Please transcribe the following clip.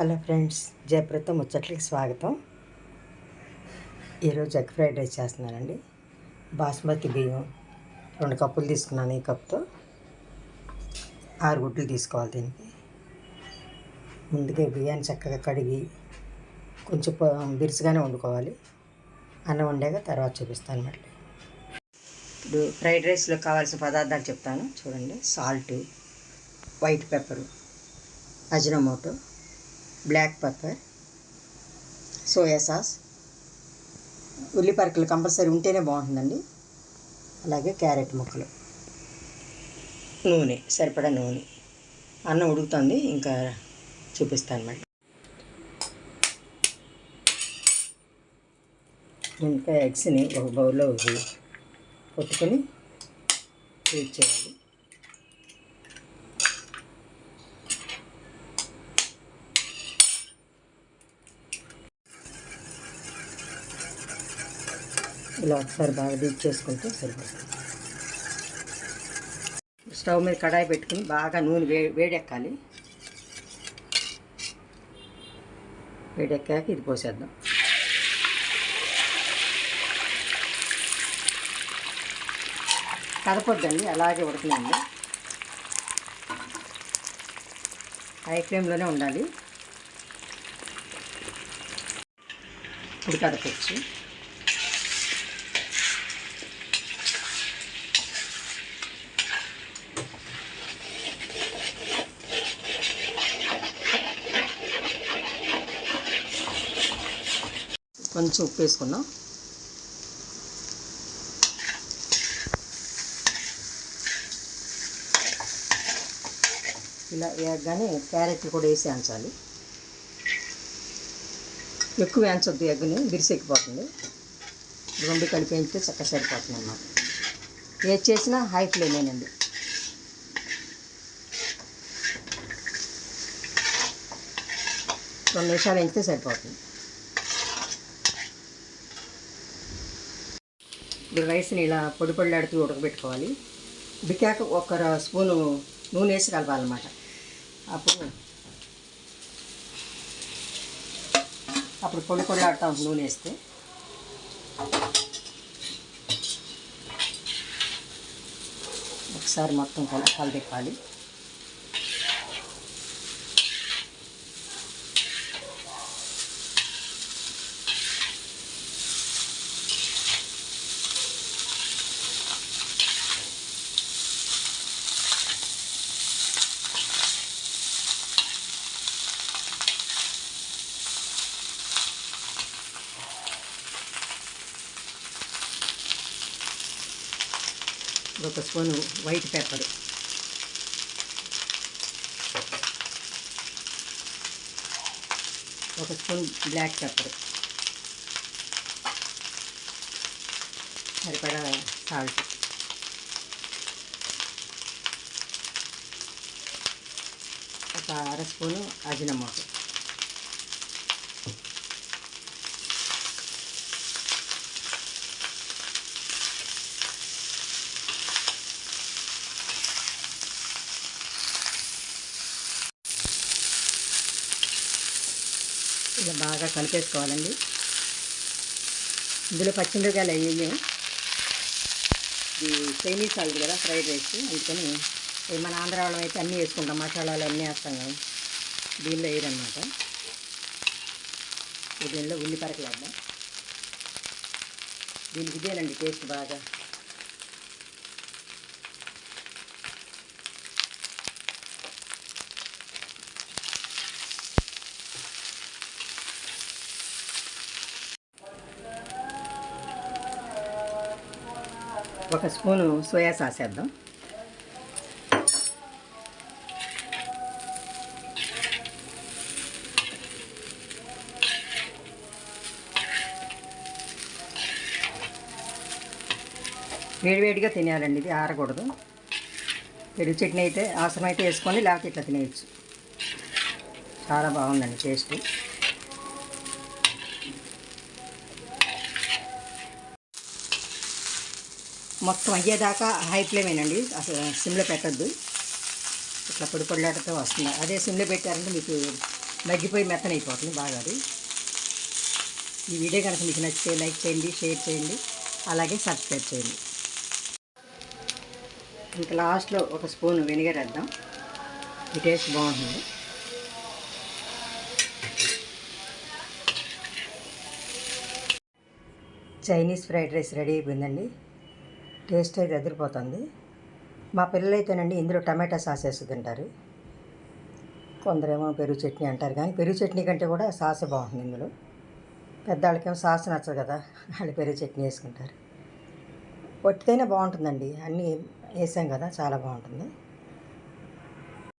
Hello friends జయప్రత ముచ్చట్లకి స్వాగతం. ఈరోజు egg fried rice చేస్తున్నానండి. బాస్మతి బియ్యం రెండు కప్పులు తీసుకున్నాను ఈ కప్తో ఆరు గుడ్లు తీసుకోవాలి దీనికి. ముందుగా బియ్యాన్ని చక్కగా కడిగి కొంచెం బిరుసుగానే వండుకోవాలి. అన్నం వండాక తర్వాత చూపిస్తాను మళ్ళీ. ఇప్పుడు ఫ్రైడ్ రైస్లో కావాల్సిన పదార్థాలు చెప్తాను. చూడండి salt white pepper Ajinomoto black pepper soya sauce ఉల్లిపరకలు compulsory ఉంటేనే బాగుంటుందండి. అలాగే క్యారెట్ ముక్కలు. నూనె సరిపడా నూనె. అన్నం ఉడుకుతుంది ఇంకా చూపిస్తాను మళ్ళీ. ఇంకా ఎగ్స్ని ఒక బౌల్లో కొట్టుకొని యూజ్ చేయాలి. ఇలా ఒకసారి బాగా డీప్ చేసుకుంటే సరిపోతుంది. స్టవ్ మీద కడాయి పెట్టుకుని బాగా నూనె వే వేడెక్కాలి. వేడెక్కాక ఇది పోసేద్దాం. కదపొద్దండి అలాగే ఉడకనండి హై ఫ్లేమ్లోనే ఉండాలి. ఇప్పుడు కదపచ్చు. కొంచెం ఉప్పు వేసుకున్నాం. ఇలా వేయగానే క్యారెట్లు కూడా వేసి అంచాలి ఎక్కువ వేయించొద్దు ఎగ్ని బిరిసెక్కిపోతుంది రెండు కలిపి వేయించితే చక్కగా సరిపోతుంది అన్నమాట. ఏది చేసినా హై ఫ్లేమేనండి రెండు నిమిషాలు వేయించితే సరిపోతుంది. ఇప్పుడు రైస్ని ఇలా పొడి పొడిలాడుతూ ఉడకబెట్టుకోవాలి. ఉడికాక ఒక స్పూను నూనె వేసి కలపాలన్నమాట. అప్పుడు అప్పుడు పొడి పొడిలాడుతాం నూనె వేస్తే. ఒకసారి మొత్తం కల ఒక స్పూను వైట్ పెప్పర్. ఒక స్పూన్ బ్లాక్ పెప్పర్. సరిపడా సాల్ట్. ఒక అర స్పూను అజినమోటో. ఇలా బాగా కలిపేసుకోవాలండి. ఇందులో పచ్చిమిరకాయలు అయ్యాయి ఇది చైనీస్ ఆలు కదా ఫ్రైడ్ రైస్. అందుకని మన ఆంధ్ర వాళ్ళం అయితే అన్నీ వేసుకుంటాం మసాలాలు అన్నీ వేస్తాం కదా. దీనిలో వేయరనమాట. దీనిలో ఉల్లిపరకలు వేద్దాం. దీనికి ఇదేనండి టేస్ట్ బాగా. ఒక స్పూను సోయా సాస్ వేద్దాం. వేడివేడిగా తినేయాలండి ఇది ఆరకూడదు. పెరుగు చట్నీ అయితే అవసరమైతే అయితే వేసుకొని లేకపోతే ఇట్లా తినేయచ్చు. చాలా బాగుందండి టేస్ట్. మొత్తం అయ్యేదాకా హై ఫ్లేమేనండి అసలు సిమ్లో పెట్టద్దు. ఇట్లా పొడి పొడిలాటతో వస్తుంది. అదే సిమ్లో పెట్టారంటే మీకు మగ్గిపోయి మెత్తనైపోతుంది బాగా అది. ఈ వీడియో కనుక మీకు నచ్చితే లైక్ చేయండి షేర్ చేయండి అలాగే సబ్స్క్రైబ్ చేయండి. ఇంకా లాస్ట్లో ఒక స్పూన్ వెనిగర్ వేద్దాం. ఈ టేస్ట్ బాగుంటుంది. చైనీస్ ఫ్రైడ్ రైస్ రెడీ అయిపోయిందండి. టేస్ట్ అయితే ఎదిరిపోతుంది. మా పిల్లలైతేనండి ఇందులో టమాటా సాస్ వేసి తింటారు. కొందరేమో పెరుగు చట్నీ అంటారు కానీ పెరుగు చట్నీ కంటే కూడా సాసే బాగుంటుంది ఇందులో. పెద్దవాళ్ళకేమో సాస్ నచ్చదు కదా వాళ్ళు పెరుగు చట్నీ వేసుకుంటారు. ఒట్టితేనే బాగుంటుందండి. అన్నీ వేసాం కదా చాలా బాగుంటుంది.